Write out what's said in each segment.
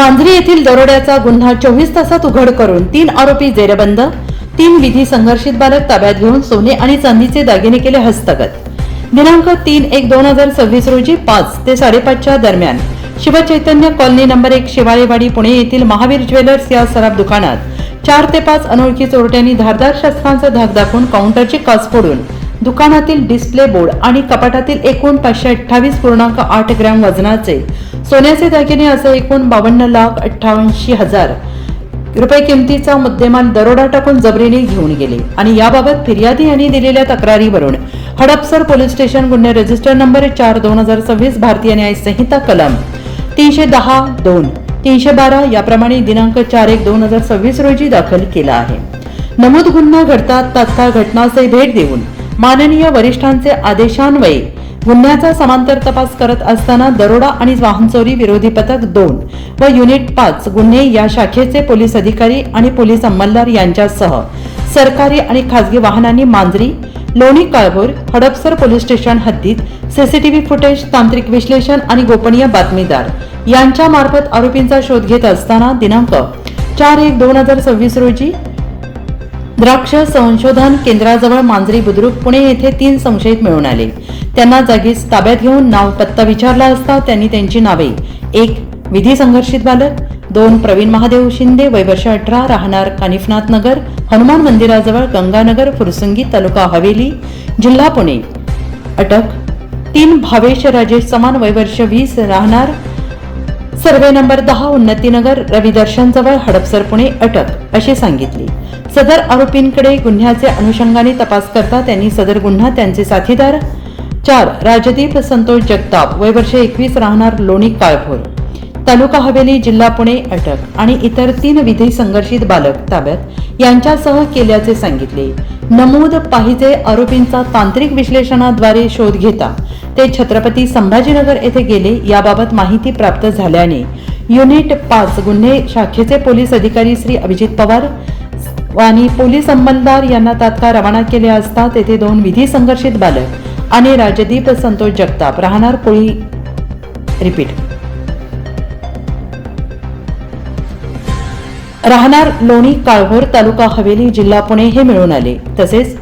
मांजरी येथील दरोड्याचा गुन्हा चोवीस तासात उघड करून तीन आरोपी जेरबंद तीन विधी संघर्षित बालक ताब्यात घेऊन सोने आणि चांदीचे दागिने केले हस्तगत. दिनांक तीन एक दोन हजार सव्वीस रोजी पाच ते साडेपाचच्या दरम्यान शिवचैतन्य कॉलनी नंबर एक शिवाळेवाडी पुणे येथील महावीर ज्वेलर्स या सराफ दुकानात चार ते पाच अनोळखी चोरट्यांनी धारदार शस्त्रांचा धाक दाखवून काउंटरची काच फोडून दुकानातील डिस्प्ले बोर्ड आणि कपाटातील एकूण पाचशे अठ्ठावीस पूर्णांक आठ ग्रॅम वजनाचे सोन्याचे दागिने असं एकूण बावन्न लाख अठ्ठावन्नशी हजार रुपये किमतीचा मुद्देमाल दरोडा टाकून जबरीने घेऊन गेले. आणि याबाबत फिर्यादी यांनी दिलेल्या तक्रारीवरून हडपसर पोलीस स्टेशन गुन्हे रजिस्टर नंबर चार दोन हजार सव्वीस भारतीय न्याय संहिता कलम तीनशे दहा दोन तीनशे बारा याप्रमाणे दिनांक चार एक दोन हजार सव्वीस रोजी दाखल केला आहे. नमूद गुन्हा घडतात तात्काळ घटनास्थळी भेट देऊन माननीय वरिष्ठांचे आदेशान्वये गुन्ह्याचा समांतर तपास करत असताना दरोडा आणि वाहन चोरी विरोधी पथक दोन व युनिट पाच गुन्हे या शाखेचे पोलीस अधिकारी आणि पोलीस अंमलदार यांच्यासह सरकारी आणि खासगी वाहनांनी मांजरी लोणी काळभोर हडपसर पोलीस स्टेशन हद्दीत सीसीटीव्ही फुटेज तांत्रिक विश्लेषण आणि गोपनीय बातमीदार यांच्या मार्फत आरोपींचा शोध घेत असताना दिनांक चार एक दोन हजार सव्वीस रोजी द्राक्ष संशोधन केंद्राजवळ मांजरी बुद्रुक पुणे येथे तीन संशयित मिळून आले. त्यांना जागीच ताब्यात घेऊन नाव पत्ता विचारला असता त्यांनी त्यांची नावे एक विधी संघर्षित बालक दोन प्रवीण महादेव शिंदे वयवर्ष अठरा राहणार कानिफनाथ नगर हनुमान मंदिराजवळ गंगानगर फुरसंगी तालुका हवेली जिल्हा पुणे. अटक तीन भावेश राजेश समान वयवर्ष वीस राहणार सर्वे नंबर दहा उन्नतीनगर रविदर्शनजवळ हडपसर पुणे अटक अशी सांगितली. सदर आरोपींकडे गुन्ह्याचे अनुषंगाने तपास करता त्यांनी सदर गुन्हा त्यांचे साथीदार चार राजदीप संतोष जगताप वय वर्ष एकवीस राहणार लोणी काळभोर. तालुका हवेली जिल्हा पुणे अटक आणि इतर तीन विधी संघर्षित बालक ताब्यात यांच्यासह केल्याचे सांगितले. नमूद पाहिजे आरोपींचा तांत्रिक विश्लेषणाद्वारे शोध घेता ते छत्रपती संभाजीनगर येथे गेले याबाबत माहिती प्राप्त झाल्याने. युनिट पाच गुन्हे शाखेचे पोलीस अधिकारी श्री अभिजित पवार आणि पोलीस अंमलदार यांना तात्काळ रवाना केले असता तेथे दोन विधी संघर्षित बालक आणि राजदीप संतोष जगताप. राहणार कोळी. रिपीट. राहणार लोणी काळभोर तालुका हवेली जिल्हा पुणे हे मिळून आले. तसेच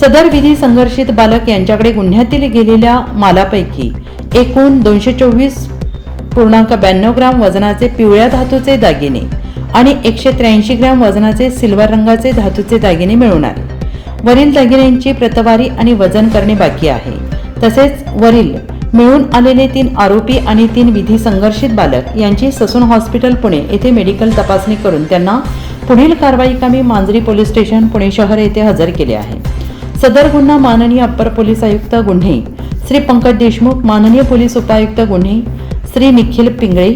सदर विधी संघर्षित बालक यांच्याकडे गुन्ह्यातील गेलेल्या मालापैकी एकूण दोनशे चोवीस पूर्णांक ब्याण्णव ग्राम वजनाचे पिवळ्या धातूचे दागिने आणि एकशे त्र्याऐंशी ग्रॅम वजनाचे सिल्वर रंगाचे धातूचे दागिने मिळून आले वरील दागिन्यांची प्रतवारी आणि वजन करणे बाकी आहे. तसेच वरील मिळून आलेले तीन आरोपी आणि तीन विधी संघर्षित बालक यांची ससून हॉस्पिटल पुणे येथे मेडिकल तपासणी करून त्यांना पुढील कारवाई कामी मांजरी पोलीस स्टेशन पुणे शहर येथे हजर केले आहे. सदर गुन्हा माननीय अप्पर पोलीस आयुक्त गुन्हे श्री पंकज देशमुख माननीय पोलीस उपायुक्त गुन्हे श्री निखिल पिंगळे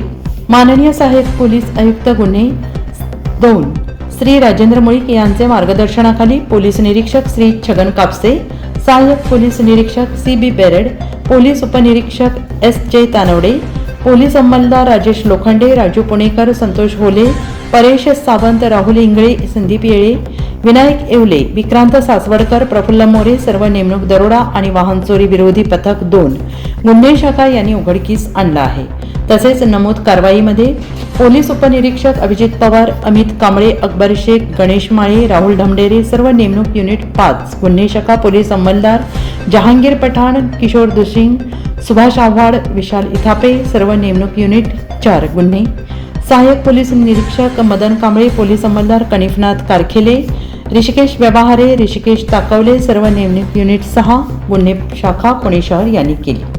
माननीय सहाय्यक पोलीस आयुक्त गुन्हे दोन श्री राजेंद्र मुळीक यांचे मार्गदर्शनाखाली पोलीस निरीक्षक श्री छगन कापसे सहाय्यक पोलीस निरीक्षक सी बी पेरेड पोलीस उपनिरीक्षक एस जे तानवडे पोलीस अंमलदार राजेश लोखंडे राजू पुणेकर संतोष होले परेश सावंत राहुल इंगळे संदीप येळे विनायक येवले विक्रांत सासवडकर प्रफुल्ल मोरे सर्व नेमणूक दरोडा आणि वाहन चोरी विरोधी पथक दोन. गुन्हे शाखा यांनी उघडकीस आणला आहे. तसेच नमूद कारवाईमध्ये पोलीस उपनिरीक्षक अभिजित पवार अमित कांबळे अकबर शेख गणेश माळे राहुल ढमडेरे सर्व नेमणूक युनिट पाच. गुन्हे शाखा पोलीस अंमलदार जहांगीर पठाण किशोर दुसिंग सुभाष आव्हाड विशाल इथापे सर्व नेमणूक युनिट चार. गुन्हे सहाय्यक पोलीस निरीक्षक मदन कांबळे पोलीस अंमलदार कनिफनाथ कारखेले ऋषिकेश व्यवहारे ऋषिकेश ताकवले सर्व नेमणूक युनिट सहा गुन्हे शाखा पुणे शहर यांनी केली.